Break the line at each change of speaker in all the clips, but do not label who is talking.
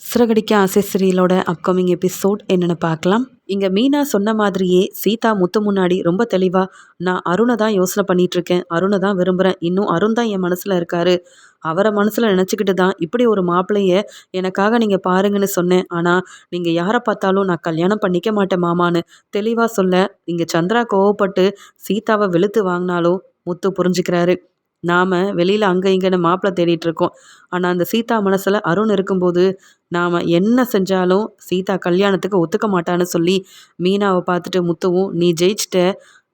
சிறகடிக்க ஆசை சீரியலோட upcoming episode என்னென்னு பார்க்கலாம். இங்கே மீனா சொன்ன மாதிரியே சீதா முத்து முன்னாடி ரொம்ப தெளிவாக நான் அருணை தான் யோசனை பண்ணிகிட்ருக்கேன் அருணை தான் விரும்புகிறேன் இன்னும் அருண் தான் என் மனசில் இருக்காரு. அவரை மனசில் நினச்சிக்கிட்டு தான் இப்படி ஒரு மாப்பிள்ளைய எனக்காக நீங்கள் பாருங்கன்னு சொன்னேன். ஆனால் நீங்கள் யாரை பார்த்தாலும் நான் கல்யாணம் பண்ணிக்க மாட்டேன் மாமான்னு தெளிவாக சொல்ல இங்கே சந்திரா கோவப்பட்டு சீதாவை வெளுத்து வாங்கினாலும் முத்து புரிஞ்சுக்கிறாரு. நாம் வெளியில் அங்கே இங்கேன்னு மாப்பிள்ளை தேடிட்டுருக்கோம். ஆனால் அந்த சீதா மனசில் அருண் இருக்கும்போது நாம் என்ன செஞ்சாலும் சீதா கல்யாணத்துக்கு ஒத்துக்க மாட்டான்னு சொல்லி மீனாவை பார்த்துட்டு முத்துவும் நீ ஜெயிச்சிட்ட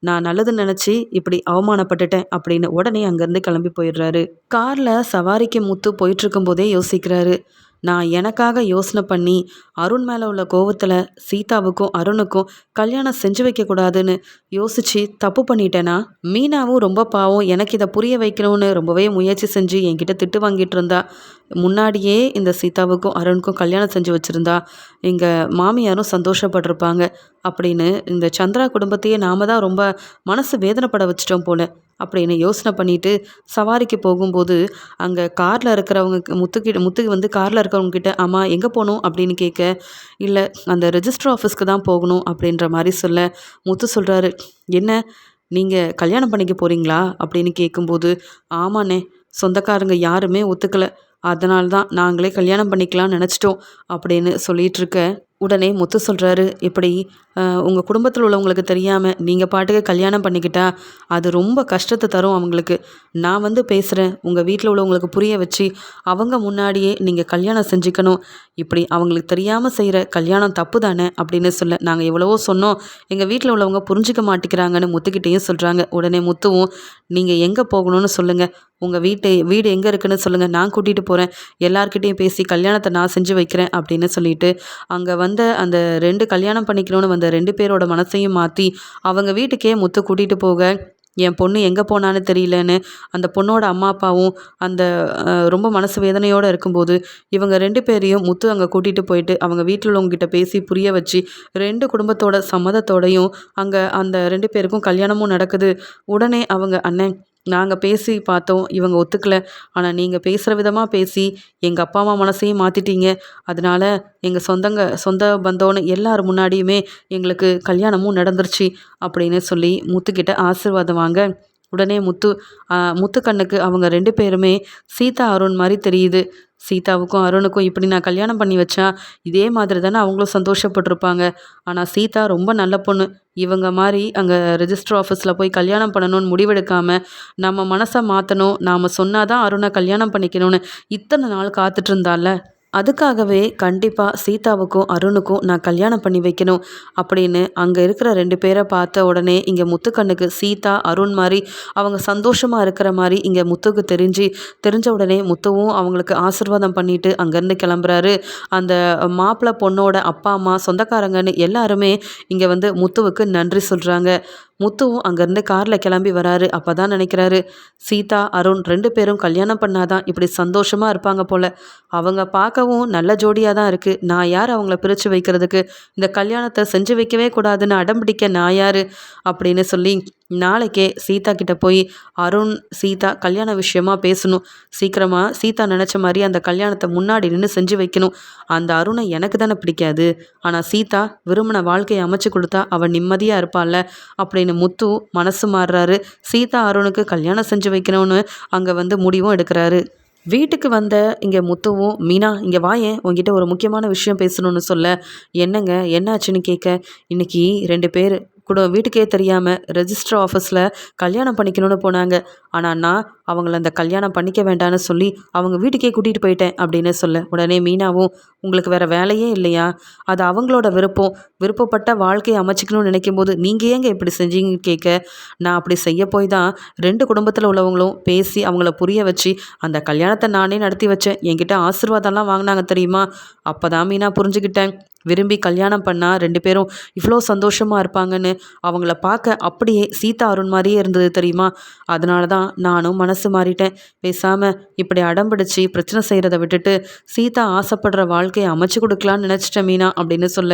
நான் நல்லது நினச்சி இப்படி அவமானப்பட்டுட்டேன் அப்படின்னு உடனே அங்கேருந்து கிளம்பி போயிடுறாரு. காரில் சவாரிக்கு முத்து போயிட்டுருக்கும் போதே யோசிக்கிறாரு. நான் எனக்காக யோசனை பண்ணி அருண் மேலே உள்ள கோவத்தில் சீதாவுக்கும் அருணுக்கும் கல்யாணம் செஞ்சு வைக்கக்கூடாதுன்னு யோசித்து தப்பு பண்ணிட்டேனா? மீனாவும் ரொம்ப பாவம் எனக்கு இதை புரிய வைக்கணும்னு ரொம்பவே முயற்சி செஞ்சு என்கிட்ட திட்டு வாங்கிட்டு இருந்தா. முன்னாடியே இந்த சீதாவுக்கும் அருணுக்கும் கல்யாணம் செஞ்சு வச்சுருந்தா எங்கள் மாமியாரும் சந்தோஷப்பட்டிருப்பாங்க அப்படின்னு இந்த சந்திரா குடும்பத்தையே நாம தான் ரொம்ப மனசு வேதனைப்பட வச்சிட்டோம் போல. அப்படின்னு யோசனை பண்ணிட்டு சவாரிக்கு போகும்போது அங்கே காரில் இருக்கிறவங்க முத்துக்கிட்ட முத்துக்கு வந்து காரில் இருக்கிறவங்க ஆமாம் எங்கே போகணும்? அப்படின்னு கேட்க இல்லை அந்த ரெஜிஸ்டர் ஆஃபீஸ்க்கு தான் போகணும். அப்படின்ற மாதிரி சொல்ல முத்து சொல்கிறாரு என்ன நீங்கள் கல்யாணம் பண்ணிக்க போகிறீங்களா அப்படின்னு கேட்கும்போது ஆமாண்ணே சொந்தக்காரங்க யாருமே ஒத்துக்கலை. அதனால தான் நாங்களே கல்யாணம் பண்ணிக்கலாம்னு நினச்சிட்டோம். அப்படின்னு சொல்லிகிட்ருக்க உடனே முத்து சொல்கிறாரு இப்படி உங்கள் குடும்பத்தில் உள்ளவங்களுக்கு தெரியாமல் நீங்கள் பாட்டுக்கு கல்யாணம் பண்ணிக்கிட்டா அது ரொம்ப கஷ்டத்தை தரும் அவங்களுக்கு. நான் வந்து பேசுகிறேன் உங்கள் வீட்டில் உள்ளவங்களுக்கு புரிய வச்சு அவங்க முன்னாடியே நீங்கள் கல்யாணம் செஞ்சுக்கணும். இப்படி அவங்களுக்கு தெரியாமல் செய்கிற கல்யாணம் தப்பு தானே அப்படின்னு சொல்ல நாங்கள் எவ்வளவோ சொன்னோம். எங்கள் வீட்டில் உள்ளவங்க புரிஞ்சிக்க மாட்டேங்கிறாங்கன்னு முத்துக்கிட்டேயும் சொல்கிறாங்க உடனே முத்துவும் நீங்கள் எங்கே போகணும்னு சொல்லுங்கள் உங்கள் வீட்டை வீடு எங்கே இருக்குன்னு சொல்லுங்கள் நான் கூட்டிகிட்டு போகிறேன் எல்லார்கிட்டேயும் பேசி கல்யாணத்தை நான் செஞ்சு வைக்கிறேன். அப்படின்னு சொல்லிட்டு அங்கே வந்த அந்த ரெண்டு கல்யாணம் பண்ணிக்கணும்னு வந்த ரெண்டு பேரோட மனசையும் மாற்றி அவங்க வீட்டுக்கே முத்து கூட்டிகிட்டு போக என் பொண்ணு எங்கே போனான்னு தெரியலன்னு அந்த பொண்ணோட அம்மா அப்பாவும் அந்த ரொம்ப மனசு வேதனையோடு இருக்கும்போது இவங்க ரெண்டு பேரையும் முத்து அங்கே கூட்டிகிட்டு போயிட்டு அவங்க வீட்டில் உள்ளவங்ககிட்ட பேசி புரிய வச்சு ரெண்டு குடும்பத்தோட சம்மதத்தோடையும் அங்கே அந்த ரெண்டு பேருக்கும் கல்யாணமும் நடக்குது. உடனே அவங்க அண்ணன் நாங்கள் பேசி பார்த்தோம். இவங்க ஒத்துக்கலை. ஆனால் நீங்கள் பேசுகிற விதமாக பேசி எங்கள் அப்பா அம்மா மனசையும் மாற்றிட்டீங்க அதனால் எங்கள் சொந்தங்க சொந்த பந்தோன்னு எல்லார் முன்னாடியுமே எங்களுக்கு கல்யாணமும் நடந்துருச்சு அப்படின்னு சொல்லி முத்துக்கிட்ட ஆசிர்வாதம் வாங்க. உடனே முத்து முத்துக்கண்ணுக்கு அவங்க ரெண்டு பேருமே சீதா அருண் மாதிரி தெரியுது. சீதாவுக்கும் அருணுக்கும் இப்படி நான் கல்யாணம் பண்ணி வச்சா இதே மாதிரி தானே அவங்களும் சந்தோஷப்பட்டிருப்பாங்க. ஆனால் சீதா ரொம்ப நல்ல பொண்ணு. இவங்க மாதிரி அங்கே ரெஜிஸ்டர் ஆஃபீஸில் போய் கல்யாணம் பண்ணணும்னு முடிவெடுக்காமல் நம்ம மனசை மாற்றணும் நாம் சொன்னாதான் அருணை கல்யாணம் பண்ணிக்கணும்னு இத்தனை நாள் காத்துட்ருந்தால அதுக்காகவே கண்டிப்பாக சீதாவுக்கும் அருணுக்கும் நான் கல்யாணம் பண்ணி வைக்கணும். அப்படின்னு அங்கே இருக்கிற ரெண்டு பேரை பார்த்த உடனே இங்கே முத்துக்கண்ணுக்கு சீதா அருண் மாதிரி அவங்க சந்தோஷமாக இருக்கிற மாதிரி இங்கே முத்துக்கு தெரிஞ்சு தெரிஞ்ச உடனே முத்துவும் அவங்களுக்கு ஆசிர்வாதம் பண்ணிட்டு அங்கேருந்து கிளம்புறாரு. அந்த மாப்பிள்ளை பொண்ணோட அப்பா அம்மா சொந்தக்காரங்கன்னு எல்லாருமே இங்கே வந்து முத்துவுக்கு நன்றி சொல்கிறாங்க முத்துவும் அங்கேருந்து காரில் கிளம்பி வராரு. அப்போ தான் நினைக்கிறாரு சீதா அருண் ரெண்டு பேரும் கல்யாணம் பண்ணாதான் இப்படி சந்தோஷமாக இருப்பாங்க போல். அவங்க பார்க்கவும் நல்ல ஜோடியாக தான் இருக்குது நான் யார் அவங்கள பிரித்து வைக்கிறதுக்கு? இந்த கல்யாணத்தை செஞ்சு வைக்கவே கூடாதுன்னு அடம்பிடிக்க நான் யார்? அப்படின்னு சொல்லி நாளைக்கே சீதா கிட்ட போய் அருண் சீதா கல்யாண விஷயமா பேசணும். சீக்கிரமாக சீதா நினச்ச மாதிரி அந்த கல்யாணத்தை முன்னாடி நின்று செஞ்சு வைக்கணும். அந்த அருணை எனக்கு தானே பிடிக்காது. ஆனால் சீதா விரும்பின வாழ்க்கையை அமைச்சு கொடுத்தா அவள் நிம்மதியாக இருப்பாள்ல அப்படின்னு முத்து மனசு மாறுறாரு. சீதா அருணுக்கு கல்யாணம் செஞ்சு வைக்கணும்னு அங்கே வந்து முடிவும் எடுக்கிறாரு. வீட்டுக்கு வந்த இங்கே முத்துவும் மீனா இங்கே வாயேன் உங்ககிட்ட ஒரு முக்கியமான விஷயம் பேசணும்னு சொல்ல. என்னங்க? என்னாச்சுன்னு கேட்க இன்னைக்கு ரெண்டு பேர் கூட வீட்டுக்கே தெரியாமல் ரெஜிஸ்டர் ஆஃபீஸில் கல்யாணம் பண்ணிக்கணும்னு போனாங்க. ஆனால் நான் அவங்கள அந்த கல்யாணம் பண்ணிக்க வேண்டான்னு சொல்லி அவங்க வீட்டுக்கே கூட்டிகிட்டு போயிட்டேன் அப்படின்னு சொல்ல. உடனே மீனாவும் உங்களுக்கு வேறு வேலையே இல்லையா? அது அவங்களோட விருப்பம். விருப்பப்பட்ட வாழ்க்கையை அமைச்சிக்கணும்னு நினைக்கும் போது நீங்கள் ஏங்க இப்படி செஞ்சீங்கன்னு கேட்க நான் அப்படி செய்ய போய் தான் ரெண்டு குடும்பத்தில் உள்ளவங்களும் பேசி அவங்கள புரிய வச்சு அந்த கல்யாணத்தை நானே நடத்தி வச்சேன். என்கிட்ட ஆசீர்வாதம்லாம் வாங்கினாங்க தெரியுமா? அப்போ தான் மீனா புரிஞ்சுக்கிட்டேன் விரும்பி கல்யாணம் பண்ணால் ரெண்டு பேரும் இவ்வளோ சந்தோஷமாக இருப்பாங்கன்னு அவங்கள பார்க்க அப்படியே சீதா அருண் மாதிரியே இருந்தது தெரியுமா? அதனால தான் நானும் மனசு மாறிட்டேன். பேசாமல் இப்படி அடம்பிடிச்சு பிரச்சனை செய்கிறத விட்டுட்டு சீதா ஆசைப்படுற வாழ்க்கையை அமைச்சு கொடுக்கலான்னு நினச்சிட்டேன் மீனா அப்படின்னு சொல்ல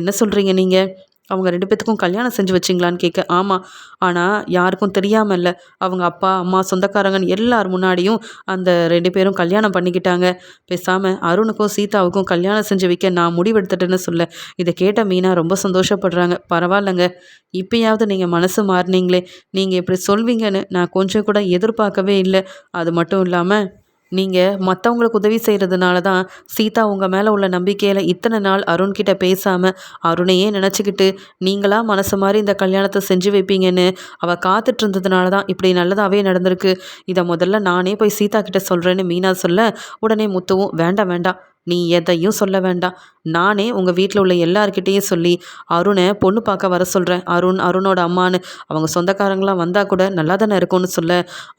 என்ன சொல்கிறீங்க நீங்கள் அவங்க ரெண்டு பேத்துக்கும் கல்யாணம் செஞ்சு வச்சிங்களான்னு கேட்க ஆமாம் ஆனால் யாருக்கும் தெரியாமல் இல்லை அவங்க அப்பா அம்மா சொந்தக்காரங்கன்னு எல்லார் முன்னாடியும் அந்த ரெண்டு பேரும் கல்யாணம் பண்ணிக்கிட்டாங்க. பேசாமல் அருணுக்கும் சீதாவுக்கும் கல்யாணம் செஞ்சு வைக்க நான் முடிவெடுத்துட்டேன்னு சொல்ல. இதை கேட்ட மீனா ரொம்ப சந்தோஷப்படுறாங்க. பரவாயில்லைங்க. இப்பயாவது நீங்கள் மனசு மாறினீங்களே. நீங்கள் இப்படி சொல்வீங்கன்னு நான் கொஞ்சம் கூட எதிர்பார்க்கவே இல்லை. அது மட்டும் இல்லாமல் நீங்கள் மற்றவங்களுக்கு உதவி செய்கிறதுனால தான் சீதா உங்கள் மேலே உள்ள நம்பிக்கையில் இத்தனை நாள் அருண்கிட்ட பேசாமல் அருணையே நினச்சிக்கிட்டு நீங்களாக மனசு மாதிரி இந்த கல்யாணத்தை செஞ்சு வைப்பீங்கன்னு அவள் காத்துட்டு இருந்ததுனால தான் இப்படி நல்லதாகவே நடந்திருக்கு. இதை முதல்ல நானே போய் சீதா கிட்ட சொல்கிறேன்னு மீனா சொல்ல உடனே முத்துவும் வேண்டாம் வேண்டாம். நீ எதையும் சொல்ல வேண்டாம். நானே உங்கள் வீட்டில் உள்ள எல்லாருக்கிட்டேயும் சொல்லி அருணை பொண்ணு பார்க்க வர சொல்கிறேன் அருண் அருணோட அம்மான்னு. அவங்க சொந்தக்காரங்களாம் வந்தால் கூட நல்லா தானே இருக்கும்னு சொல்ல.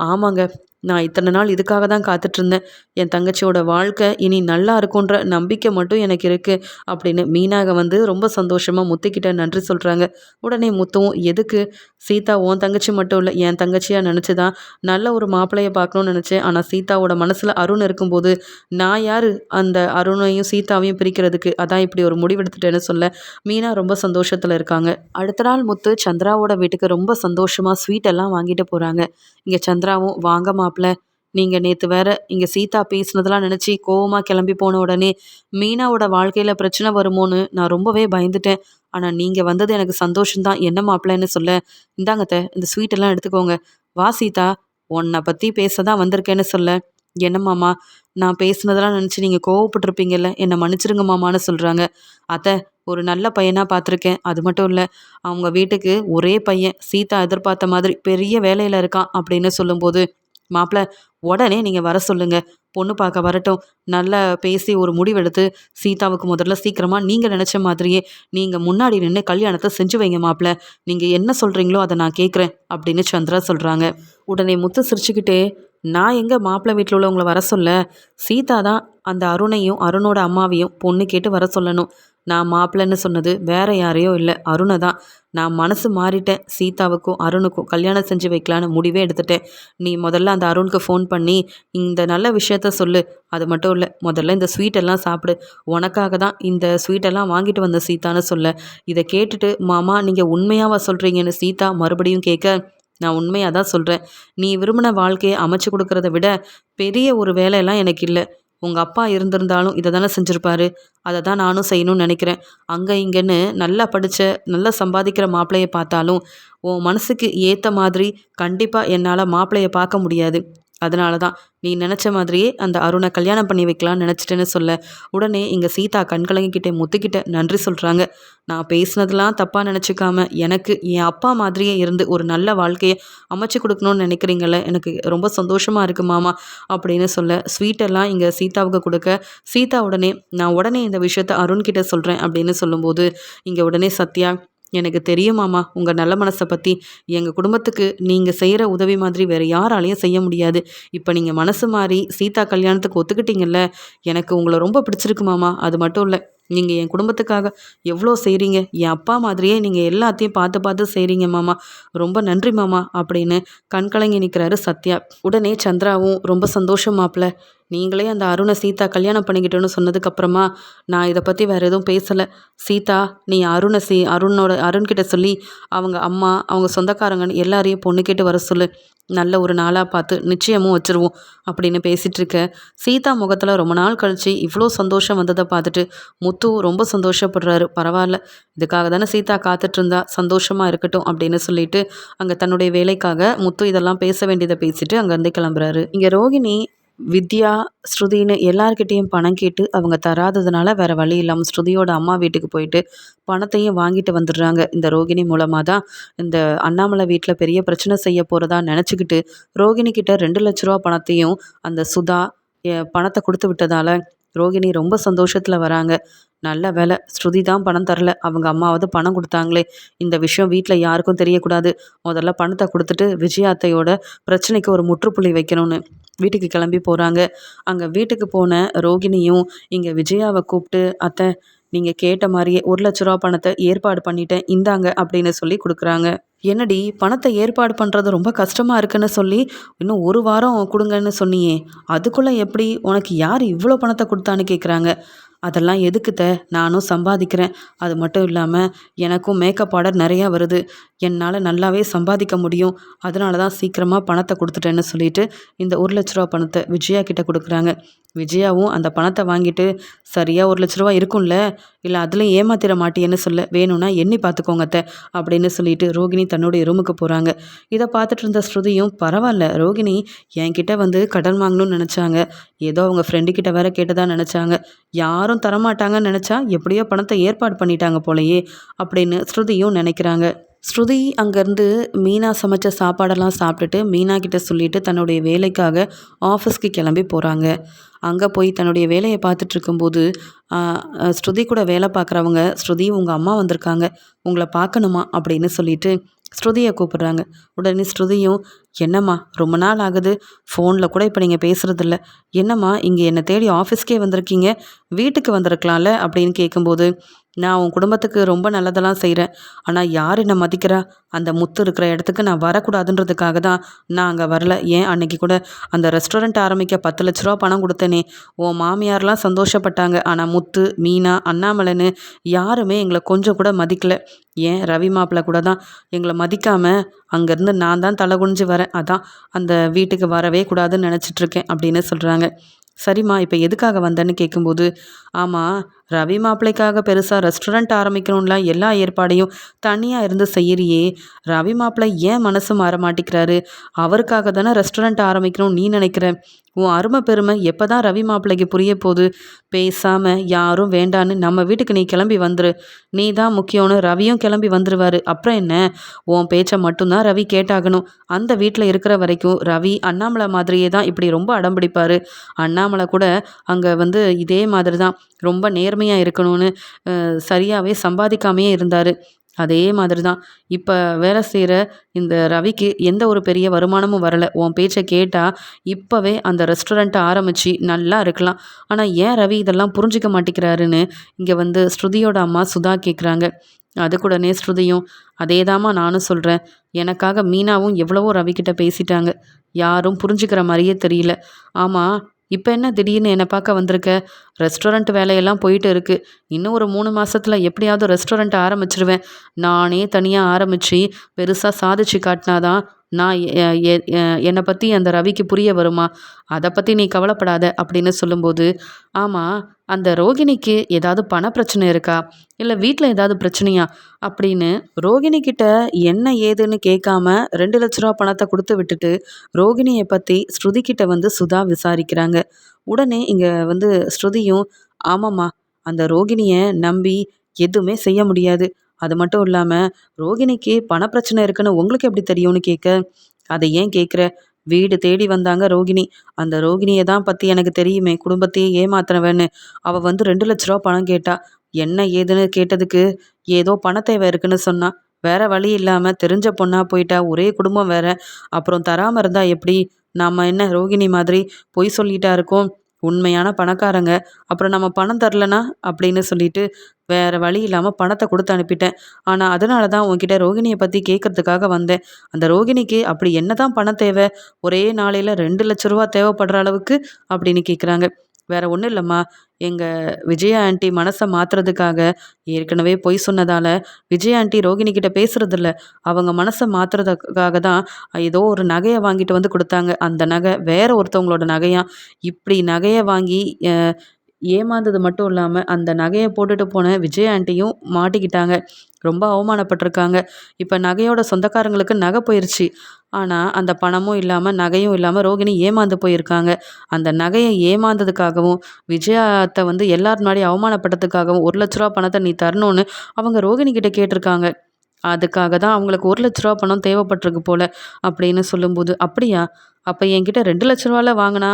ஆமாங்க நான் இத்தனை நாள் இதுக்காக தான் காத்துட்ருந்தேன். என் தங்கச்சியோட வாழ்க்கை இனி நல்லா இருக்குன்ற நம்பிக்கை மட்டும் எனக்கு இருக்குது அப்படின்னு மீனாக வந்து ரொம்ப சந்தோஷமாக முத்துக்கிட்ட நன்றி சொல்கிறாங்க உடனே முத்துவும் எதுக்கு? சீதா உன் தங்கச்சி மட்டும் இல்லை என் தங்கச்சியாக நினச்சி தான் நல்ல ஒரு மாப்பிள்ளையை பார்க்கணும்னு நினச்சேன். ஆனால் சீதாவோட மனசில் அருண் இருக்கும்போது நான் யார்? அந்த அருணையும் சீதாவையும் பிரிக்கிறதுக்கு அதான் இப்படி ஒரு முடிவெடுத்துட்டேன்னு சொல்ல மீனா ரொம்ப சந்தோஷத்தில் இருக்காங்க. அடுத்த நாள் முத்து சந்திராவோட வீட்டுக்கு ரொம்ப சந்தோஷமாக ஸ்வீட் எல்லாம் வாங்கிட்டு போகிறாங்க இங்கே சந்திராவும் வாங்க மாப்பிள்ள நீங்கள் நேற்று வேற இங்கே சீதா பேசுனதெல்லாம் நினச்சி கோவமாக கிளம்பி போன உடனே மீனாவோட வாழ்க்கையில் பிரச்சனை வருமோன்னு நான் ரொம்பவே பயந்துட்டேன். ஆனால் நீங்கள் வந்தது எனக்கு சந்தோஷம்தான். என்ன மாப்பிள்ளன்னு சொல்ல இந்தாங்கத்த இந்த ஸ்வீட்டெல்லாம் எடுத்துக்கோங்க. வா சீதா உன்னை பற்றி பேச தான் வந்திருக்கேன்னு சொல்ல. என்ன மாமா நான் பேசுனதெல்லாம் நினச்சி நீங்கள் கோவப்பட்டிருப்பீங்கல்ல என்னை மன்னிச்சிருங்க மாமான்னு சொல்கிறாங்க அத்தை ஒரு நல்ல பையனாக பார்த்துருக்கேன் அது மட்டும் இல்லை அவங்க வீட்டுக்கு ஒரே பையன் சீதா எதிர்பார்த்த மாதிரி பெரிய வேலையில் இருக்கான் அப்படின்னு சொல்லும்போது மாப்பிள்ள உடனே நீங்கள் வர சொல்லுங்கள் பொண்ணு பார்க்க வரட்டும். நல்லா பேசி ஒரு முடிவெடுத்து சீதாவுக்கு முதல்ல சீக்கிரமாக நீங்கள் நினச்ச மாதிரியே நீங்கள் முன்னாடி நின்று கல்யாணத்தை செஞ்சு வைங்க மாப்பிள்ள நீங்கள் என்ன சொல்கிறீங்களோ அதை நான் கேட்குறேன் அப்படின்னு சந்திரா சொல்கிறாங்க உடனே முத்து சிரிச்சுக்கிட்டே நான் எங்கே மாப்பிள்ளை வீட்டில் உள்ளவங்கள வர சொல்ல? சீதா தான் அந்த அருணையும் அருணோட அம்மாவையும் பொண்ணு கேட்டு வர சொல்லணும். நான் மாப்பிள்ளைன்னு சொன்னது வேற யாரையோ இல்லை அருணை தான். நான் மனசு மாறிட்டேன். சீதாவுக்கும் அருணுக்கும் கல்யாணம் செஞ்சு வைக்கலான்னு முடிவே எடுத்துட்டேன். நீ முதல்ல அந்த அருணுக்கு ஃபோன் பண்ணி இந்த நல்ல விஷயத்த சொல்லு. அது மட்டும் இல்லை முதல்ல இந்த ஸ்வீட்டெல்லாம் சாப்பிடு. உனக்காக தான் இந்த ஸ்வீட்டெல்லாம் வாங்கிட்டு வந்த சீதான்னு சொல்ல. இதை கேட்டுட்டு மாமா நீங்கள் உண்மையாவா சொல்கிறீங்கன்னு சீதா மறுபடியும் கேட்க நான் உண்மையாக தான் சொல்கிறேன் நீ விரும்பின வாழ்க்கையை அமைச்சு கொடுக்கறத விட பெரிய ஒரு வேலையெல்லாம் எனக்கு இல்லை. உங்கள் அப்பா இருந்திருந்தாலும் இதை தானே செஞ்சுருப்பாரு. அதை தான் நானும் செய்யணும்னு நினைக்கிறேன். அங்கே இங்கேன்னு நல்லா படித்த நல்லா சம்பாதிக்கிற மாப்பிள்ளையை பார்த்தாலும் உன் மனசுக்கு ஏற்ற மாதிரி கண்டிப்பாக என்னால் மாப்பிள்ளையை பார்க்க முடியாது. அதனால தான் நீ நினச்ச மாதிரியே அந்த அருணை கல்யாணம் பண்ணி வைக்கலாம்னு நினச்சிட்டேன்னு சொல்ல. உடனே இங்கே சீதா கண்கலங்கிக்கிட்டே முத்துக்கிட்ட நன்றி சொல்கிறாங்க நான் பேசினதெல்லாம் தப்பாக நினச்சிக்காம எனக்கு என் அப்பா மாதிரியே இருந்து ஒரு நல்ல வாழ்க்கையை அமைச்சு கொடுக்கணும்னு நினைக்கிறீங்கள எனக்கு ரொம்ப சந்தோஷமாக இருக்குது மாமா அப்படின்னு சொல்ல ஸ்வீட்டெல்லாம் இங்கே சீதாவுக்கு கொடுக்க சீதா உடனே நான் உடனே இந்த விஷயத்த அருண்கிட்ட சொல்கிறேன் அப்படின்னு சொல்லும்போது இங்கே உடனே சத்யா எனக்கு தெரியுமாமா உங்கள் நல்ல மனசை பற்றி எங்கள் குடும்பத்துக்கு நீங்கள் செய்கிற உதவி மாதிரி வேறு யாராலையும் செய்ய முடியாது. இப்போ நீங்கள் மனசு மாறி சீதா கல்யாணத்துக்கு ஒத்துக்கிட்டீங்கல்ல எனக்கு உங்களை ரொம்ப பிடிச்சிருக்கு மாமா. அது மட்டும் இல்லை நீங்கள் என் குடும்பத்துக்காக எவ்வளோ செய்கிறீங்க என் அப்பா மாதிரியே நீங்கள் எல்லாத்தையும் பார்த்து பார்த்து செய்கிறீங்க மாமா. ரொம்ப நன்றி மாமா அப்படின்னு கண்கலங்கி நிற்கிறாரு சத்யா. உடனே சந்திராவும் ரொம்ப சந்தோஷம் மாப்பிள்ள நீங்களே அந்த அருணை சீதா கல்யாணம் பண்ணிக்கிட்டோன்னு சொன்னதுக்கப்புறமா நான் இதை பற்றி வேறு எதுவும் பேசலை. சீதா நீ அருணை சீ அருணோட அருண்கிட்ட சொல்லி அவங்க அம்மா அவங்க சொந்தக்காரங்கன்னு எல்லாரையும் பொண்ணு கேட்டு வர சொல்லு. நல்ல ஒரு நாளாக பார்த்து நிச்சயமும் வச்சுருவோம் அப்படின்னு பேசிகிட்டு இருக்க. சீதா முகத்தில் ரொம்ப நாள் கழித்து இவ்வளோ சந்தோஷம் வந்ததை பார்த்துட்டு முத்து ரொம்ப சந்தோஷப்படுறாரு. பரவாயில்ல இதுக்காக தானே சீதா காத்துட்டு இருந்தா சந்தோஷமாக இருக்கட்டும் அப்படின்னு சொல்லிட்டு அங்கே தன்னுடைய வேலைக்காக முத்து இதெல்லாம் பேச வேண்டியதை பேசிட்டு அங்கேருந்து கிளம்புறாரு. இங்கே ரோகிணி வித்யா ஸ்ருதின்னு எல்லார்கிட்டேயும் பணம் கேட்டு அவங்க தராததுனால வேறு வழி இல்லாமல் ஸ்ருதியோட அம்மா வீட்டுக்கு போயிட்டு பணத்தையும் வாங்கிட்டு வந்துடுறாங்க. இந்த ரோகிணி மூலமாக தான் இந்த அண்ணாமலை வீட்டில் பெரிய பிரச்சனை செய்ய போகிறதா நினச்சிக்கிட்டு ரோகிணி கிட்ட ரெண்டு லட்ச ரூபா பணத்தையும் அந்த சுதா பணத்தை கொடுத்து விட்டதால் ரோகிணி ரொம்ப சந்தோஷத்தில் வராங்க. நல்ல வேலை. ஸ்ருதி தான் பணம் தரல. அவங்க அம்மாவது பணம் கொடுத்தாங்களே. இந்த விஷயம் வீட்டில் யாருக்கும் தெரியக்கூடாது. முதல்ல பணத்தை கொடுத்துட்டு விஜயாத்தையோட பிரச்சனைக்கு ஒரு முற்றுப்புள்ளி வைக்கணும்னு வீட்டுக்கு கிளம்பி போகிறாங்க அங்கே வீட்டுக்கு போன ரோகிணியும் இங்கே விஜயாவை கூப்பிட்டு அத்தை நீங்கள் கேட்ட மாதிரியே ஒரு லட்ச ரூபா பணத்தை ஏற்பாடு பண்ணிட்டேன் இந்தாங்க அப்படின்னு சொல்லி கொடுக்குறாங்க. என்னடி பணத்தை ஏற்பாடு பண்ணுறது ரொம்ப கஷ்டமாக இருக்குன்னு சொல்லி இன்னும் ஒரு வாரம் கொடுங்கன்னு சொன்னியே அதுக்குள்ளே எப்படி? உனக்கு யார் இவ்வளோ பணத்தை கொடுத்தான்னு கேட்குறாங்க அதெல்லாம் எதுக்குத்த நானும் சம்பாதிக்கிறேன். அது மட்டும் இல்லாமல் எனக்கும் மேக்கப் ஆர்டர் நிறையா வருது. என்னால் நல்லாவே சம்பாதிக்க முடியும். அதனால தான் சீக்கிரமாக பணத்தை கொடுத்துட்டேன்னு சொல்லிட்டு இந்த ஒரு லட்ச ரூபா பணத்தை விஜயா கிட்ட கொடுக்குறாங்க. விஜயாவும் அந்த பணத்தை வாங்கிட்டு சரியாக ஒரு லட்ச ரூபா இருக்கும்ல? இல்லை அதில் ஏமாத்திர மாட்டியேன்னு சொல்ல வேணும்னா எண்ணி பார்த்துக்கோங்கத்த அப்படின்னு சொல்லிட்டு ரோகிணி தன்னுடைய ரூமுக்கு போகிறாங்க இதை பார்த்துட்டு இருந்த ஸ்ருதியும் பரவாயில்ல ரோகிணி என்கிட்ட வந்து கடன் வாங்கணும்னு நினச்சாங்க. ஏதோ அவங்க ஃப்ரெண்டுக்கிட்ட வேற கேட்டதா நினச்சாங்க. யாரும் தரமாட்டாங்கன்னு நினச்சா எப்படியோ பணத்தை ஏற்பாடு பண்ணிட்டாங்க போலயே அப்படின்னு ஸ்ருதியும் நினைக்கிறாங்க. ஸ்ருதி அங்கேருந்து மீனா சமைச்ச சாப்பாடெல்லாம் சாப்பிட்டுட்டு மீனா கிட்ட சொல்லிட்டு தன்னுடைய வேலைக்காக ஆஃபீஸ்க்கு கிளம்பி போகிறாங்க அங்கே போய் தன்னுடைய வேலையை பார்த்துட்டு இருக்கும்போது ஸ்ருதி கூட வேலை பார்க்குறவங்க ஸ்ருதி உங்கள் அம்மா வந்திருக்காங்க. உங்களை பார்க்கணுமா? அப்படின்னு சொல்லிட்டு ஸ்ருதியை கூப்பிட்றாங்க. உடனே ஸ்ருதியும் என்னம்மா ரொம்ப நாள் ஆகுது. ஃபோனில் கூட இப்போ நீங்கள் பேசுகிறதில்ல என்னம்மா இங்கே என்னை தேடி ஆஃபீஸ்க்கே வந்திருக்கீங்க. வீட்டுக்கு வந்திருக்கலாம்ல? அப்படின்னு கேட்கும்போது நான் உன் குடும்பத்துக்கு ரொம்ப நல்லதெல்லாம் செய்கிறேன் ஆனால் யார் என்னை மதிக்கிறா? அந்த முத்து இருக்கிற இடத்துக்கு நான் வரக்கூடாதுன்றதுக்காக தான் நான் அங்கே வரல. ஏன்? அன்னைக்கு கூட அந்த ரெஸ்டாரண்ட் ஆரம்பிக்க பத்து லட்ச ரூபா பணம் கொடுத்தேனே. உன் மாமியார்லாம் சந்தோஷப்பட்டாங்க. ஆனால் முத்து மீனா அண்ணாமலைன்னு யாருமே எங்களை கொஞ்சம் கூட மதிக்கலை. ஏன்? ரவி மாப்பிள்ள கூட தான். எங்களை மதிக்காமல் அங்கேருந்து நான் தான் தலை குனிஞ்சு வரேன். அதான் அந்த வீட்டுக்கு வரவே கூடாதுன்னு நினச்சிட்ருக்கேன் அப்படின்னு சொல்கிறாங்க சரிம்மா இப்போ எதுக்காக வந்தேன்னு கேட்கும்போது ஆமாம் ரவி மாப்பிள்ளைக்காக பெருசாக ரெஸ்டாரண்ட் ஆரம்பிக்கணும்லாம் எல்லா ஏற்பாடையும் தனியாக இருந்து செய்யறியே. ரவி மாப்பிள்ளை ஏன் மனசு மாற மாட்டேங்கிறாரு அவருக்காக தானே ரெஸ்டாரண்ட் ஆரம்பிக்கணும்னு நீ நினைக்கிற? உன் அருமை பெருமை எப்போ தான் ரவி மாப்பிள்ளைக்கு புரிய போகுது? பேசாமல் யாரும் வேண்டான்னு நம்ம வீட்டுக்கு நீ கிளம்பி வந்துரு. நீ தான் முக்கியம்னு ரவியும் கிளம்பி வந்துடுவார் அப்புறம் என்ன? உன் பேச்சை மட்டும்தான் ரவி கேட்டாகணும். அந்த வீட்டில் இருக்கிற வரைக்கும் ரவி அண்ணாமலை மாதிரியே தான் இப்படி ரொம்ப அடம்பிடிப்பார் அண்ணாமலை கூட அங்கே வந்து இதே மாதிரி தான் ரொம்ப நேர்மையாக இருக்கணும்னு சரியாகவே சம்பாதிக்காமையே இருந்தார். அதே மாதிரி தான் இப்போ வேலை செய்கிற இந்த ரவிக்கு எந்த ஒரு பெரிய வருமானமும் வரலை. உன் பேச்சை கேட்டால் இப்போவே அந்த ரெஸ்டாரண்ட்டை ஆரம்பித்து நல்லா இருக்கலாம். ஆனால் ஏன் ரவி இதெல்லாம் புரிஞ்சிக்க மாட்டேங்கிறாருன்னு இங்கே வந்து ஸ்ருதியோட அம்மா சுதா கேட்குறாங்க அதுக்கூடனே ஸ்ருதியும் அதே தாம்மா நானும் சொல்கிறேன் எனக்காக மீனாவும் எவ்வளவோ ரவிக்கிட்ட பேசிட்டாங்க. யாரும் புரிஞ்சுக்கிற மாதிரியே தெரியல. ஆமாம் இப்போ என்ன திடீர்னு என்னை பார்க்க வந்திருக்க? ரெஸ்டாரண்ட் வேலையெல்லாம் போயிட்டு இருக்குது இன்னும் ஒரு மூணு மாதத்தில் எப்படியாவது ரெஸ்டாரண்ட் ஆரம்பிச்சிருவேன். நானே தனியாக ஆரம்பித்து பெருசாக சாதிச்சு காட்டினாதான் நான் என்னை பற்றி அந்த ரவிக்கு புரிய வருமா? அதை பற்றி நீ கவலைப்படாத அப்படின்னு சொல்லும்போது ஆமாம் அந்த ரோகிணிக்கு ஏதாவது பண பிரச்சனை இருக்கா? இல்லை வீட்டில் ஏதாவது பிரச்சனையா? அப்படின்னு ரோகிணி கிட்ட என்ன ஏதுன்னு கேட்காம ரெண்டு லட்ச ரூபா பணத்தை கொடுத்து விட்டுட்டு ரோகிணியை பற்றி ஸ்ருதி கிட்ட வந்து சுதா விசாரிக்கிறாங்க. உடனே இங்கே வந்து ஸ்ருதியும் ஆமாம்மா அந்த ரோகிணியை நம்பி எதுவுமே செய்ய முடியாது. அது மட்டும் இல்லாமல் ரோகிணிக்கு பணப்பிரச்சனை இருக்குன்னு உங்களுக்கு எப்படி தெரியும்னு கேட்க அதை ஏன் கேட்குற வீடு தேடி வந்தாங்க ரோகிணி. அந்த ரோகிணியை தான் பற்றி எனக்கு தெரியுமே. குடும்பத்தையே ஏமாத்துறவன்னு அவள் வந்து ரெண்டு லட்ச ரூபா பணம் கேட்டா என்ன ஏதுன்னு கேட்டதுக்கு? ஏதோ பண தேவை இருக்குன்னு சொன்னா வேற வழி இல்லாமல் தெரிஞ்ச பொண்ணா போயிட்டா ஒரே குடும்பம் வேற. அப்புறம் தராமல் இருந்தா எப்படி? நாம் என்ன ரோகிணி மாதிரி பொய் சொல்லிட்டா இருக்கோம்? உண்மையான பணக்காரங்க. அப்புறம் நம்ம பணம் தரலனா? அப்படின்னு சொல்லிட்டு வேறு வழி இல்லாமல் பணத்தை கொடுத்து அனுப்பிட்டேன். ஆனால் அதனால தான் உங்ககிட்ட ரோகிணியை பற்றி கேட்குறதுக்காக வந்தேன். அந்த ரோகிணிக்கு அப்படி என்ன தான் பணம் தேவை? ஒரே நாளையில் ரெண்டு லட்ச ரூபா தேவைப்படுற அளவுக்கு அப்படின்னு கேட்குறாங்க வேற ஒன்றும் இல்லைம்மா. எங்கள் விஜயா ஆண்டி மனசை மாற்றுறதுக்காக ஏற்கனவே பொய் சொன்னதால் விஜயா ஆண்டி ரோகிணிக்கிட்ட பேசுகிறதில்ல அவங்க மனசை மாற்றுறதுக்காக தான் ஏதோ ஒரு நகையை வாங்கிட்டு வந்து கொடுத்தாங்க. அந்த நகை வேற ஒருத்தவங்களோட நகையாக இப்படி நகையை வாங்கி ஏமாந்தது மட்டும் இல்லாமல் அந்த நகையை போட்டுட்டு போன விஜய் ஆண்டியும் மாட்டிக்கிட்டாங்க. ரொம்ப அவமானப்பட்டிருக்காங்க. இப்போ நகையோட சொந்தக்காரங்களுக்கு நகை போயிடுச்சு ஆனால் அந்த பணமும் இல்லாமல் நகையும் இல்லாமல் ரோகிணி ஏமாந்து போயிருக்காங்க. அந்த நகையை ஏமாந்ததுக்காகவும் விஜயாத்தை வந்து எல்லார் முன்னாடி அவமானப்பட்டதுக்காகவும் ஒரு லட்ச ரூபா பணத்தை நீ தரணும்னு அவங்க ரோகிணி கிட்ட கேட்டிருக்காங்க. அதுக்காக தான் அவங்களுக்கு ஒரு லட்ச ரூபா பணம் தேவைப்பட்டிருக்கு போல அப்படின்னு சொல்லும்போது அப்படியா? அப்போ என்கிட்ட ரெண்டு லட்ச ரூபாவில் வாங்கினா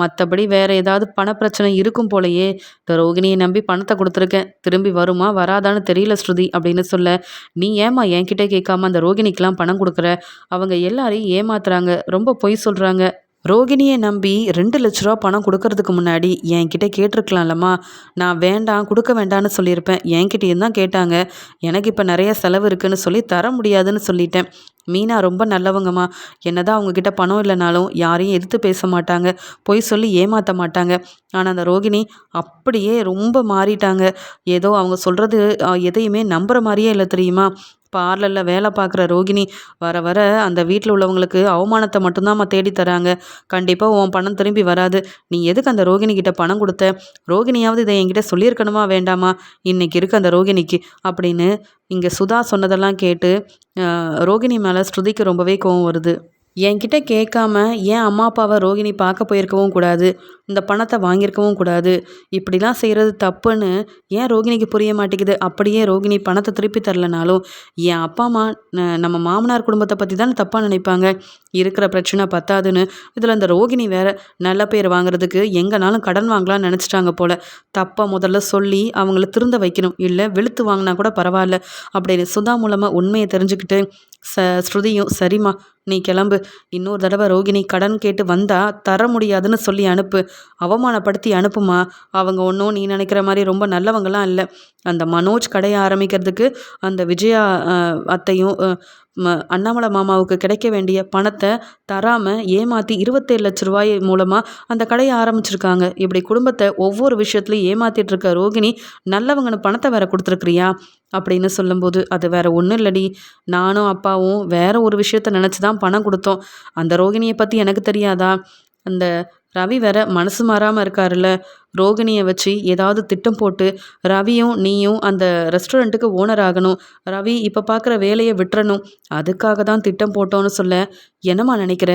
மற்றபடி வேறு ஏதாவது பணப்பிரச்சனை இருக்கும் போலயே இந்த ரோகிணியை நம்பி பணத்தை கொடுத்துருக்கேன். திரும்பி வருமா வராதான்னு தெரியல ஸ்ருதி அப்படின்னு சொல்ல நீ ஏமா என்கிட்ட கேட்காம அந்த ரோகிணிக்கெலாம் பணம் கொடுக்குற? அவங்க எல்லாரையும் ஏமாத்துறாங்க. ரொம்ப பொய் சொல்கிறாங்க ரோகிணியை நம்பி ரெண்டு லட்ச ரூபா பணம் கொடுக்கறதுக்கு முன்னாடி என்கிட்ட கேட்டிருக்கலாம்லம்மா. நான் வேண்டாம் கொடுக்க வேண்டான்னு சொல்லியிருப்பேன். என்கிட்டயும் தான் கேட்டாங்க. எனக்கு இப்போ நிறைய செலவு இருக்குன்னு சொல்லி தர முடியாதுன்னு சொல்லிட்டேன். மீனா ரொம்ப நல்லவங்கம்மா. என்னதான் அவங்கக்கிட்ட பணம் இல்லைனாலும் யாரையும் எதிர்த்து பேச மாட்டாங்க. பொய் சொல்லி ஏமாற்ற மாட்டாங்க. ஆனால் அந்த ரோகிணி அப்படியே ரொம்ப மாறிட்டாங்க. ஏதோ அவங்க சொல்கிறது எதையுமே நம்புகிற மாதிரியே இல்லை தெரியுமா? பார்லரில் வேலை பார்க்குற ரோகிணி வர வர அந்த வீட்டில் உள்ளவங்களுக்கு அவமானத்தை மட்டும்தாம்மா தேடி தராங்க. கண்டிப்பாக உன் பணம் திரும்பி வராது. நீ எதுக்கு அந்த ரோகிணி கிட்ட பணம் கொடுத்த? ரோகிணியாவது இதை என்கிட்ட சொல்லியிருக்கணுமா வேண்டாமா? இன்னைக்கு இருக்கு அந்த ரோகிணிக்கு அப்படின்னு இங்கே சுதா சொன்னதெல்லாம் கேட்டு ரோகிணி மேலே ஸ்ருதிக்கு ரொம்பவே கோவம் வருது. என்கிட்ட கேட்காம ஏன் அம்மா அப்பாவை ரோகிணி பார்க்க போயிருக்கவும் கூடாது இந்த பணத்தை வாங்கியிருக்கவும் கூடாது இப்படிலாம் செய்கிறது தப்புன்னு ஏன் ரோகிணிக்கு புரிய மாட்டேங்குது? அப்படியே ரோகிணி பணத்தை திருப்பி தரலனாலும் என் அப்பா அம்மா நம்ம மாமனார் குடும்பத்தை பற்றி தானே தப்பாக நினைப்பாங்க? இருக்கிற பிரச்சனை பத்தாதுன்னு. இதில் இந்த ரோகிணி வேற நல்ல பேர் வாங்குறதுக்கு எங்கேனாலும் கடன் வாங்கலாம்னு நினச்சிட்டாங்க போல். தப்பாக முதல்ல சொல்லி அவங்கள திருந்த வைக்கணும். இல்லை வெளுத்து வாங்கினா கூட பரவாயில்ல அப்படின்னு சுதா மூலமாக உண்மையை தெரிஞ்சுக்கிட்டு ச ஸ்ருதியும் சரிம்மா நீ கிளம்பு. இன்னொரு தடவை ரோகிணி கடன் கேட்டு வந்தா தர முடியாதுன்னு சொல்லி அனுப்பு. அவமானப்படுத்தி அனுப்புமா? அவங்க ஒன்றும் நீ நினைக்கிற மாதிரி ரொம்ப நல்லவங்களாம் இல்லை. அந்த மனோஜ் கடையை ஆரம்பிக்கிறதுக்கு அந்த விஜயா அத்தையும் அண்ணாமலை மாமாவுக்கு கிடைக்க வேண்டிய பணத்தை தராமல் ஏமாற்றி இருபத்தேழு லட்ச ரூபாய் மூலமாக அந்த கடையை ஆரம்பிச்சிருக்காங்க. இப்படி குடும்பத்தை ஒவ்வொரு விஷயத்துலையும் ஏமாற்றிட்டு இருக்க ரோகிணி நல்லவங்கன்னு பணத்தை வேற கொடுத்துருக்குறியா? அப்படின்னு சொல்லும்போது அது வேற ஒன்றும் இல்லடி. நானும் அப்பாவும் வேற ஒரு விஷயத்த நினச்சி தான் பணம் கொடுத்தோம். அந்த ரோகிணியை பற்றி எனக்கு தெரியாதா? அந்த ரவி வேற மனசு மாறாமல் இருக்காருல்ல. ரோகிணியை வச்சு ஏதாவது திட்டம் போட்டு ரவியும் நீயும் அந்த ரெஸ்டாரண்ட்டுக்கு ஓனர் ஆகணும். ரவி இப்போ பார்க்குற வேலையை விட்டுறணும். அதுக்காக தான் திட்டம் போட்டோன்னு சொல்ல. என்னம்மா நினைக்கிற?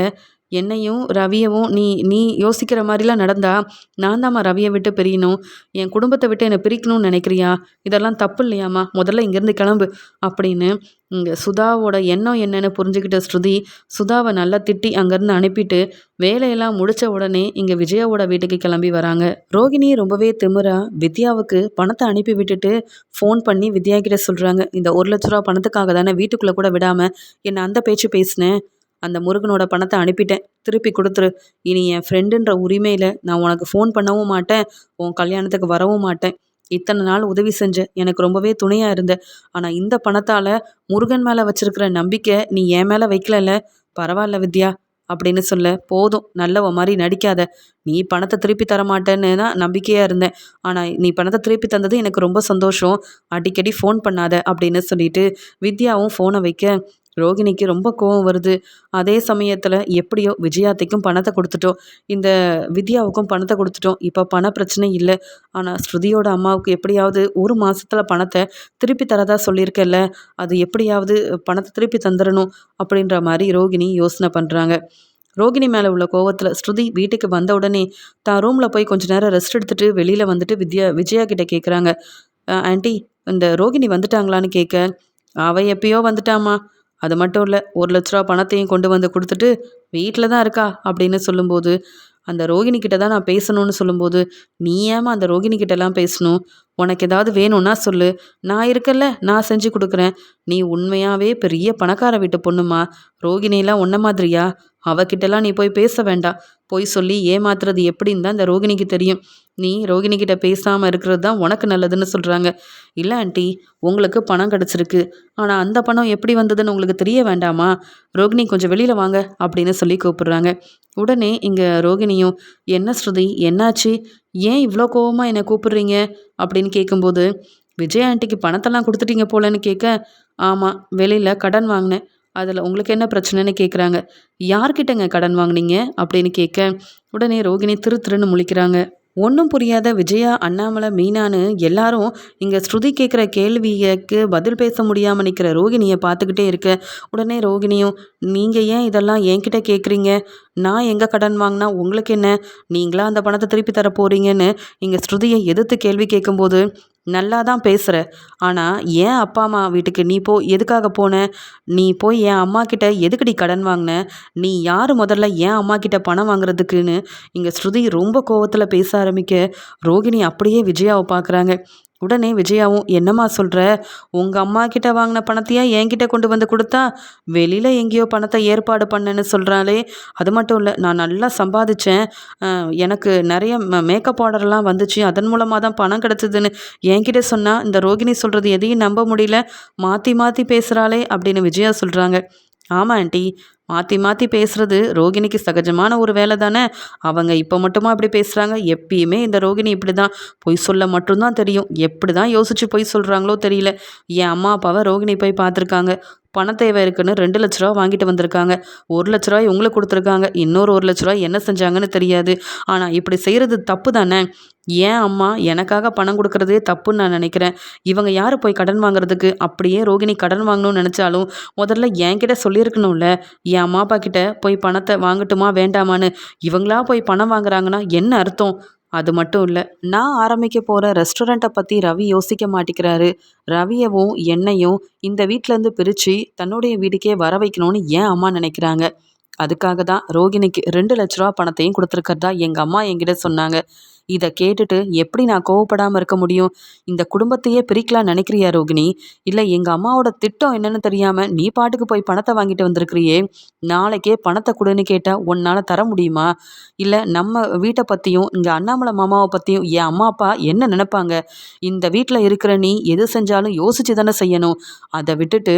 என்னையும் ரவியவும் நீ நீ யோசிக்கிற மாதிரிலாம் நடந்தா நான் தாம்மா ரவியை விட்டு பிரியணும். என் குடும்பத்தை விட்டு என்னை பிரிக்கணும்னு நினைக்கிறியா? இதெல்லாம் தப்பு இல்லையாம்மா? முதல்ல இங்கேருந்து கிளம்பு. அப்படின்னு இங்கே சுதாவோட எண்ணம் என்னன்னு புரிஞ்சுக்கிட்ட ஸ்ருதி சுதாவை நல்லா திட்டி அங்கேருந்து அனுப்பிட்டு வேலையெல்லாம் முடித்த உடனே இங்கே விஜயாவோட வீட்டுக்கு கிளம்பி வராங்க. ரோகிணி ரொம்பவே திமிரா வித்யாவுக்கு பணத்தை அனுப்பி விட்டுட்டு ஃபோன் பண்ணி வித்யா கிட்ட சொல்கிறாங்க இந்த ஒரு லட்ச ரூபா பணத்துக்காக தானே வீட்டுக்குள்ளே கூட விடாமல் என்னை அந்த பேச்சு பேசினேன் அந்த முருகனோட பணத்தை அனுப்பிட்டேன் திருப்பி கொடுத்துரு. இனி என் ஃப்ரெண்டுன்ற உரிமையில் நான் உனக்கு ஃபோன் பண்ணவும் மாட்டேன் உன் கல்யாணத்துக்கு வரவும் மாட்டேன். இத்தனை நாள் உதவி செஞ்ச எனக்கு ரொம்பவே துணையாக இருந்த. ஆனால் இந்த பணத்தால் முருகன் மேலே வச்சிருக்கிற நம்பிக்கை நீ என் மேலே வைக்கலல்ல. பரவாயில்ல வித்யா அப்படின்னு சொல்ல போதும் நல்லவ மாதிரி நடிக்காத. நீ பணத்தை திருப்பி தர மாட்டேன்னு தான் நம்பிக்கையாக இருந்தேன். ஆனால் நீ பணத்தை திருப்பி தந்தது எனக்கு ரொம்ப சந்தோஷம். அடிக்கடி ஃபோன் பண்ணாத அப்படின்னு சொல்லிட்டு வித்யாவும் ஃபோனை வைக்க ரோகிணிக்கு ரொம்ப கோவம் வருது. அதே சமயத்தில் எப்படியோ விஜயாத்தைக்கும் பணத்தை கொடுத்துட்டோம். இந்த வித்யாவுக்கும் பணத்தை கொடுத்துட்டோம். இப்போ பண பிரச்சனை இல்லை. ஆனால் ஸ்ருதியோட அம்மாவுக்கு எப்படியாவது ஒரு மாதத்தில் பணத்தை திருப்பி தரதா சொல்லியிருக்கல அது எப்படியாவது பணத்தை திருப்பி தந்துடணும் அப்படின்ற மாதிரி ரோகிணி யோசனை பண்ணுறாங்க ரோகிணி மேலே உள்ள கோவத்தில் ஸ்ருதி வீட்டுக்கு வந்த உடனே தான் ரூமில் போய் கொஞ்ச நேரம் ரெஸ்ட் எடுத்துகிட்டு வெளியில் வந்துட்டு வித்யா விஜயா கிட்டே கேட்குறாங்க ஆண்டி இந்த ரோகிணி வந்துட்டாங்களான்னு கேட்க அவள் எப்பயோ வந்துட்டாமா அது மட்டும் இல்லை ஒரு லட்ச ரூபா பணத்தையும் கொண்டு வந்து கொடுத்துட்டு வீட்டில் தான் இருக்கா? அப்படின்னு சொல்லும்போது அந்த ரோகிணி கிட்ட தான் நான் பேசணும்னு சொல்லும்போது நீ ஏமா அந்த ரோகிணி கிட்டலாம் பேசணும்? உனக்கு ஏதாவது வேணும்னா சொல்லு. நான் இருக்கல்ல நான் செஞ்சு கொடுக்குறேன். நீ உண்மையாகவே பெரிய பணக்கார வீட்டு பொண்ணுமா? ரோகிணிலாம் உன்ன மாதிரியா? அவகிட்டலாம் நீ போய் பேச வேண்டாம். போய் சொல்லி ஏமாத்துறது எப்படின்னு தான் இந்த ரோகிணிக்கு தெரியும். நீ ரோகிணிக்கிட்ட பேசாமல் இருக்கிறது தான் உனக்கு நல்லதுன்னு சொல்கிறாங்க இல்லை ஆண்டி உங்களுக்கு பணம் கிடச்சிருக்கு. ஆனால் அந்த பணம் எப்படி வந்ததுன்னு உங்களுக்கு தெரிய வேண்டாமா? ரோகிணி கொஞ்சம் வெளியில் வாங்க அப்படின்னு சொல்லி கூப்பிடுறாங்க. உடனே இங்கே ரோகிணியும் என்ன ஸ்ருதி என்னாச்சு? ஏன் இவ்வளோ கோவமாக என்னை கூப்பிடுறீங்க? அப்படின்னு கேட்கும்போது விஜய் ஆண்டிக்கு பணத்தெல்லாம் கொடுத்துட்டீங்க போலன்னு கேட்க ஆமாம் வெளியில் கடன் வாங்கினேன். அதில் உங்களுக்கு என்ன பிரச்சனைன்னு கேட்குறாங்க யார்கிட்டங்க கடன் வாங்கினீங்க? அப்படின்னு கேட்க உடனே ரோகிணி திரு திருன்னு முழிக்கிறாங்க. ஒன்றும் புரியாத விஜயா அண்ணாமலை மீனான்னு எல்லாரும் இங்கே ஸ்ருதி கேட்குற கேள்விக்கு பதில் பேச முடியாமல் நிற்கிற ரோகிணியை பார்த்துக்கிட்டே இருக்க. உடனே ரோகிணியும் நீங்கள் ஏன் இதெல்லாம் என்கிட்ட கேட்குறீங்க நான் எங்கே கடன் வாங்கினா உங்களுக்கு என்ன? நீங்களா அந்த பணத்தை திருப்பி தர போகிறீங்கன்னு இங்கே ஸ்ருதியை எதிர்த்து கேள்வி கேட்கும்போது நல்லா தான் பேசுகிற ஆனால் ஏன் அப்பா அம்மா வீட்டுக்கு நீ போ எதுக்காக போன? நீ போய் என் அம்மா கிட்ட எதுக்கடி கடன் வாங்கின? நீ யார் முதல்ல ஏன் அம்மா கிட்ட பணம் வாங்குறதுக்குன்னு? இங்கே ஸ்ருதி ரொம்ப கோவத்தில் பேச ஆரம்பிக்க. ரோகிணி அப்படியே விஜயாவை பார்க்குறாங்க உடனே விஜயாவும் என்னம்மா சொல்கிற உங்கள் அம்மா கிட்ட வாங்கின பணத்தையா என்கிட்ட கொண்டு வந்து கொடுத்தா? வெளியில் எங்கேயோ பணத்தை ஏற்பாடு பண்ணேன்னு சொல்கிறாளே அது மட்டும் இல்லை நான் நல்லா சம்பாதிச்சேன். எனக்கு நிறைய மேக்கப் ஆர்டர்லாம் வந்துச்சு. அதன் மூலமாக தான் பணம் கிடச்சிதுன்னு என்கிட்ட சொன்னால் இந்த ரோகிணி சொல்கிறது எதையும் நம்ப முடியல. மாற்றி மாற்றி பேசுகிறாளே அப்படின்னு விஜயா சொல்கிறாங்க ஆமாம் ஆண்டி. மாற்றி மாற்றி பேசுகிறது ரோகிணிக்கு சகஜமான ஒரு வேலை தானே? அவங்க இப்போ மட்டுமா இப்படி பேசுகிறாங்க எப்பயுமே இந்த ரோகிணி இப்படி தான் பொய் சொல்ல மட்டும்தான் தெரியும். எப்படி தான் யோசித்து பொய் சொல்கிறாங்களோ தெரியல. என் அம்மா அப்பாவை ரோகிணி போய் பார்த்துருக்காங்க. பண தேவை இருக்குன்னு ரெண்டு லட்ச ரூபா வாங்கிட்டு வந்திருக்காங்க. ஒரு லட்ச ரூபாய் உங்களுக்கு கொடுத்துருக்காங்க. இன்னொரு ஒரு லட்ச ரூபாய் என்ன செஞ்சாங்கன்னு தெரியாது. ஆனால் இப்படி செய்கிறது தப்பு தானே? ஏன் அம்மா எனக்காக பணம் கொடுக்கறதே தப்புன்னு நான் நினைக்கிறேன். இவங்க யார் போய் கடன் வாங்குறதுக்கு? அப்படியே ரோகிணி கடன் வாங்கணும்னு நினச்சாலும் முதல்ல என்கிட்ட சொல்லியிருக்கணும்ல. என் அம்மா அப்பா கிட்ட போய் பணத்தை வாங்கட்டுமா வேண்டாமான்னு? இவங்களா போய் பணம் வாங்குறாங்கன்னா என்ன அர்த்தம்? அது மட்டும் இல்லை நான் ஆரம்பிக்க போகிற ரெஸ்டாரண்ட்டை பற்றி ரவி யோசிக்க மாட்டேங்கிறாரு ரவியவும் என்னையும் இந்த வீட்டிலேருந்து பிரித்து தன்னுடைய வீட்டுக்கே வர வைக்கணும்னு ஏன் அம்மா நினைக்கிறாங்க? அதுக்காக தான் ரோகிணிக்கு ரெண்டு லட்ச ரூபா பணத்தையும் கொடுத்துருக்கறதா எங்கள் அம்மா என்கிட்ட சொன்னாங்க. இதை கேட்டுட்டு எப்படி நான் கோவப்படாமல் இருக்க முடியும்? இந்த குடும்பத்தையே பிரிக்கலாம் நினைக்கிறியா ரோகிணி? இல்லை எங்கள் அம்மாவோட திட்டம் என்னன்னு தெரியாமல் நீ பாட்டுக்கு போய் பணத்தை வாங்கிட்டு வந்திருக்கிறியே? நாளைக்கே பணத்தை கொடுன்னு கேட்டால் உன்னால் தர முடியுமா? இல்லை நம்ம வீட்டை பற்றியும் இங்கே அண்ணாமலை மாமாவை பற்றியும் என் அம்மா அப்பா என்ன நினைப்பாங்க? இந்த வீட்டில் இருக்கிற நீ எது செஞ்சாலும் யோசிச்சு தானே செய்யணும். அதை விட்டுட்டு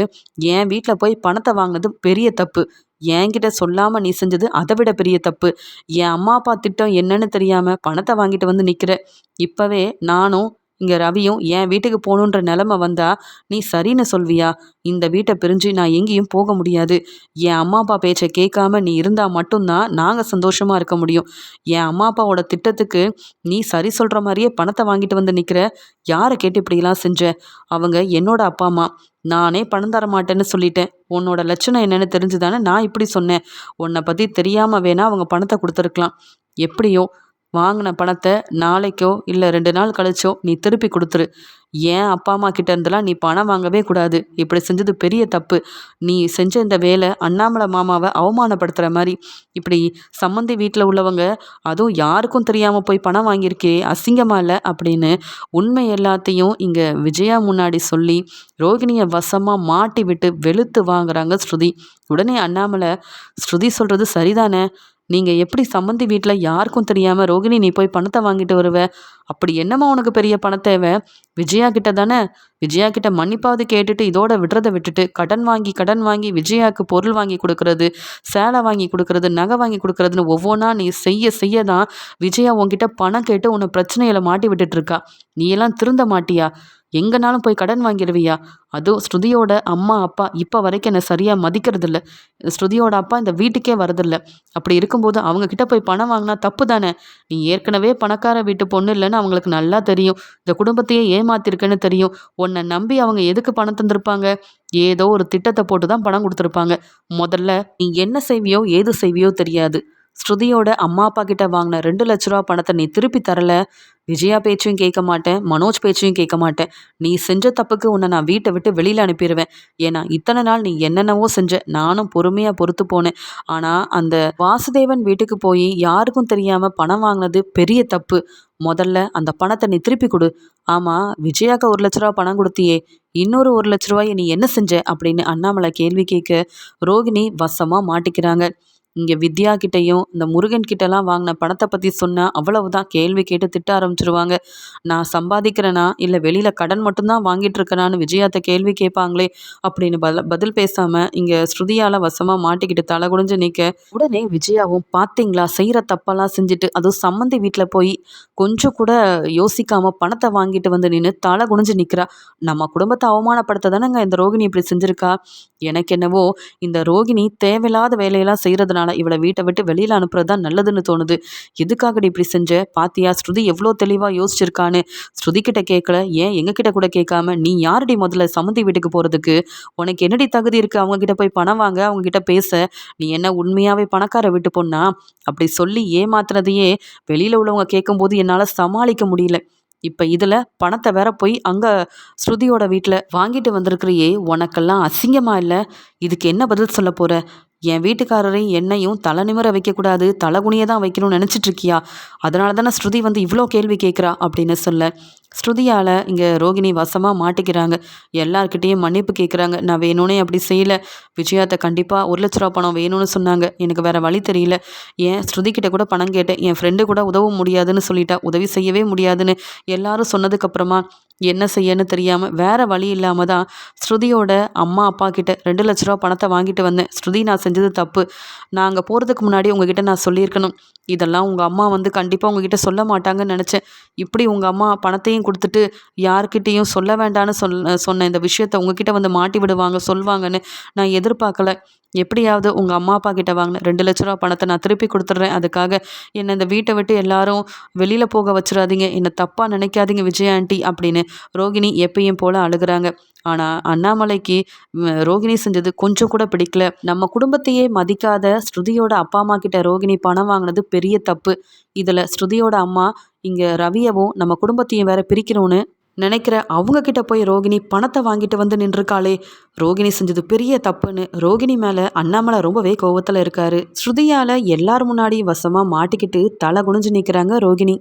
என் வீட்டில் போய் பணத்தை வாங்கினது பெரிய தப்பு. என்கிட்ட சொல்லாமல் நீ செஞ்சது அதை விட பெரிய தப்பு. என் அம்மா அப்பா திட்டம் என்னன்னு தெரியாமல் பணத்தை வாங்கிட்டு வந்து நிற்கிற இப்போவே நானும் இங்கே ரவியும் என் வீட்டுக்கு போகணுன்ற நிலமை வந்தா நீ சரின்னு சொல்வியா? இந்த வீட்டை பிரிஞ்சு நான் எங்கேயும் போக முடியாது. என் அம்மா அப்பா பேச்சை கேட்காம நீ இருந்தால் மட்டும்தான் நாங்கள் சந்தோஷமாக இருக்க முடியும். என் அம்மா அப்பாவோட திட்டத்துக்கு நீ சரி சொல்கிற மாதிரியே பணத்தை வாங்கிட்டு வந்து நிற்கிற யாரை கேட்டு இப்படிலாம் செஞ்ச? அவங்க என்னோட அப்பா அம்மா. நானே பணம் தர மாட்டேன்னு சொல்லிட்டேன். உன்னோட லட்சணம் என்னென்னு தெரிஞ்சுதானே நான் இப்படி சொன்னேன். உன்னை பற்றி தெரியாமல் வேணால் அவங்க பணத்தை கொடுத்துருக்கலாம். எப்படியோ வாங்கின பணத்தை நாளைக்கோ இல்லை ரெண்டு நாள் கழிச்சோ நீ திருப்பி கொடுத்துரு. ஏன் அப்பா அம்மா கிட்ட இருந்தெல்லாம் நீ பணம் வாங்கவே கூடாது. இப்படி செஞ்சது பெரிய தப்பு. நீ செஞ்ச இந்த வேலை அண்ணாமலை மாமாவை அவமானப்படுத்துகிற மாதிரி. இப்படி சம்மந்தி வீட்டில் உள்ளவங்க அதுவும் யாருக்கும் தெரியாமல் போய் பணம் வாங்கியிருக்கே அசிங்கமா இல்லை அப்படின்னு உண்மை எல்லாத்தையும் இங்கே விஜயா முன்னாடி சொல்லி ரோகிணியை வசமாக மாட்டி விட்டு வெளுத்து வாங்குறாங்க ஸ்ருதி. உடனே அண்ணாமலை ஸ்ருதி சொல்கிறது சரிதானே? நீங்கள் எப்படி சம்மந்தி வீட்டில் யாருக்கும் தெரியாமல் ரோகிணி நீ போய் பணத்தை வாங்கிட்டு வருவ? அப்படி என்னம்மா உனக்கு பெரிய பணம் தேவை? விஜயா கிட்ட தானே? விஜயா கிட்ட மன்னிப்பாவது கேட்டுட்டு இதோட விடுறதை விட்டுட்டு கடன் வாங்கி கடன் வாங்கி விஜயாவுக்கு பொருள் வாங்கி கொடுக்கறது சேலை வாங்கி கொடுக்கறது நகை வாங்கி கொடுக்கறதுன்னு ஒவ்வொன்றா நீ செய்ய செய்ய தான் விஜயா உன்கிட்ட பணம் கேட்டு உன்னை பிரச்சனையில் மாட்டி விட்டுட்டு இருக்கா. நீ எல்லாம் திருந்த மாட்டியா? எங்கனாலும் போய் கடன் வாங்கிடுவியா அதுவும் ஸ்ருதியோட அம்மா அப்பா இப்போ வரைக்கும் என்னை சரியாக மதிக்கிறதில்ல. ஸ்ருதியோட அப்பா இந்த வீட்டுக்கே வரதில்ல. அப்படி இருக்கும்போது அவங்க கிட்ட போய் பணம் வாங்கினா தப்பு தானே நீ ஏற்கனவே பணக்கார வீட்டு பொண்ணு இல்லைன்னு அவங்களுக்கு நல்லா தெரியும். இந்த குடும்பத்தையே ஏமாத்திருக்கேன்னு தெரியும். உன்னை நம்பி அவங்க எதுக்கு பணம் தந்திருப்பாங்க? ஏதோ ஒரு திட்டத்தை போட்டு தான் பணம் கொடுத்துருப்பாங்க. முதல்ல நீ என்ன செய்வியோ ஏது செய்வியோ தெரியாது. ஸ்ருதியோட அம்மா அப்பா கிட்ட வாங்கின ரெண்டு லட்ச ரூபா பணத்தை நீ திருப்பி தரல. விஜயா பேச்சையும் கேட்க மாட்டேன். மனோஜ் பேச்சையும் கேட்க மாட்டேன். நீ செஞ்ச தப்புக்கு உன்னை நான் வீட்டை விட்டு வெளியில் அனுப்பிடுவேன் ஏன்னா இத்தனை நாள் நீ என்னென்னவோ செஞ்ச நானும் பொறுமையாக பொறுத்து போனேன். ஆனால் அந்த வாசுதேவன் வீட்டுக்கு போய் யாருக்கும் தெரியாமல் பணம் வாங்கினது பெரிய தப்பு. முதல்ல அந்த பணத்தை நீ திருப்பி கொடு. ஆமாம் விஜயாக்கு ஒரு லட்ச ரூபா பணம் கொடுத்தியே. இன்னொரு ஒரு லட்ச ரூபாயை நீ என்ன செஞ்ச? அப்படின்னு அண்ணாமலை கேள்வி கேட்க ரோகிணி வசமாக மாட்டிக்கிறாங்க. இங்கே வித்யா கிட்டேயும் இந்த முருகன் கிட்டலாம் வாங்கின பணத்தை பற்றி சொன்னால் அவ்வளவுதான் கேள்வி கேட்டு திட்ட ஆரம்பிச்சிருவாங்க. நான் சம்பாதிக்கிறேனா? இல்லை வெளியில் கடன் மட்டும்தான் வாங்கிட்டு இருக்கேனான்னு விஜயாத்த கேள்வி கேட்பாங்களே அப்படின்னு பதில் பதில் பேசாமல் இங்கே ஸ்ருதியால் வசமாக மாட்டிக்கிட்டு தலை குடிஞ்சு நிற்க உடனே விஜயாவும் பார்த்தீங்களா செய்கிற தப்பெல்லாம் செஞ்சுட்டு அதுவும் சம்மந்தி வீட்டில் போய் கொஞ்சம் கூட யோசிக்காமல் பணத்தை வாங்கிட்டு வந்து நின்று தலை குனிஞ்சு நிற்கிறா நம்ம குடும்பத்தை அவமானப்படுத்த தானேங்க இந்த ரோகிணி இப்படி செஞ்சுருக்கா? எனக்கு என்னவோ இந்த ரோகிணி தேவையில்லாத வேலையெல்லாம் செய்கிறதுனால இவளை வீட்டை விட்டு வெளியில் அனுப்புறது தான் நல்லதுன்னு தோணுது. எதுக்காகடி இப்படி செஞ்ச? பாத்தியா ஸ்ருதி எவ்வளோ தெளிவாக யோசிச்சிருக்கான்னு. ஸ்ருதி கிட்ட கேட்கல ஏன் எங்ககிட்ட கூட கேட்காம நீ யாரடி முதல்ல சமந்தி வீட்டுக்கு போகிறதுக்கு உனக்கு என்னடி தகுதி இருக்குது அவங்க கிட்ட போய் பணம் வாங்க அவங்க கிட்ட பேச. நீ என்ன உண்மையாகவே பணக்கார வீட்டு பொண்ணா? அப்படி சொல்லி ஏமாத்துறதையே வெளியில் உள்ளவங்க கேட்கும்போது என்னால் சமாளிக்க முடியல. இப்போ இதில் பணத்தை வேற போய் அங்கே ஸ்ருதியோட வீட்டில் வாங்கிட்டு வந்திருக்கிறியே. உனக்கெல்லாம் அசிங்கமா இல்லை? இதுக்கு என்ன பதில் சொல்ல போற? என் வீட்டுக்காரரையும் என்னையும் தலை நிமிர வைக்கக்கூடாது தலைகுனியை தான் வைக்கணும்னு நினச்சிட்டு இருக்கியா? அதனால தானே ஸ்ருதி வந்து இவ்வளோ கேள்வி கேட்குறா அப்படின்னு சொல்ல. ஸ்ருதியால் இங்கே ரோகிணி வசமாக மாட்டிக்கிறாங்க. எல்லார்கிட்டேயும் மன்னிப்பு கேட்குறாங்க நான் வேணும்னே அப்படி செய்யலை. விஜயாத்தை கண்டிப்பாக ஒரு லட்ச ரூபா பணம் வேணும்னு சொன்னாங்க. எனக்கு வேறு வழி தெரியல. ஏன் ஸ்ருதிக்கிட்ட கூட பணம் கேட்டேன். என் ஃப்ரெண்டு கூட உதவ முடியாதுன்னு சொல்லிட்டா. உதவி செய்யவே முடியாதுன்னு எல்லாரும் சொன்னதுக்கப்புறமா என்ன செய்யன்னு தெரியாமல் வேறு வழி இல்லாமல் தான் ஸ்ருதியோட அம்மா அப்பா கிட்ட ரெண்டு லட்ச ரூபா பணத்தை வாங்கிட்டு வந்தேன். ஸ்ருதி நான் செஞ்சது தப்பு. நான் அங்கே போகிறதுக்கு முன்னாடி உங்ககிட்ட நான் சொல்லியிருக்கணும். இதெல்லாம் உங்கள் அம்மா வந்து கண்டிப்பாக உங்ககிட்ட சொல்ல மாட்டாங்கன்னு நினச்சேன். இப்படி உங்கள் அம்மா பணத்தையும் கொடுத்துட்டு யார்கிட்டேயும் சொல்ல வேண்டான்னு சொல் சொன்ன இந்த விஷயத்த உங்ககிட்ட வந்து மாட்டி விடுவாங்க சொல்வாங்கன்னு நான் எதிர்பார்க்கல. எப்படியாவது உங்கள் அம்மா அப்பா கிட்ட வாங்கின ரெண்டு லட்ச ரூபா பணத்தை நான் திருப்பி கொடுத்துட்றேன். அதுக்காக என்னை இந்த வீட்டை விட்டு எல்லாரும் வெளியில் போக வச்சிடாதீங்க. என்னை தப்பாக நினைக்காதீங்க விஜய் ஆண்டி அப்படின்னு ரோகிணி எப்பயும் போல் அழுகிறாங்க. ஆனால் அண்ணாமலைக்கு ரோகிணி செஞ்சது கொஞ்சம் கூட பிடிக்கல. நம்ம குடும்பத்தையே மதிக்காத ஸ்ருதியோட அப்பா அம்மா கிட்ட ரோகிணி பணம் வாங்கினது பெரிய தப்பு. இதில் ஸ்ருதியோட அம்மா இங்கே ரவியவும் நம்ம குடும்பத்தையும் வேற பிரிக்கணும்னு நினைக்கிற அவங்க கிட்ட போய் ரோகிணி பணத்தை வாங்கிட்டு வந்து நின்றுருக்காளே. ரோகிணி செஞ்சது பெரிய தப்புன்னு ரோகிணி மேலே அண்ணாமலை ரொம்பவே கோவத்தில் இருக்காரு. ஸ்ருதியால் எல்லார் முன்னாடி வசமாக மாட்டிக்கிட்டு தலை குனிஞ்சு நிற்கிறாங்க ரோகிணி.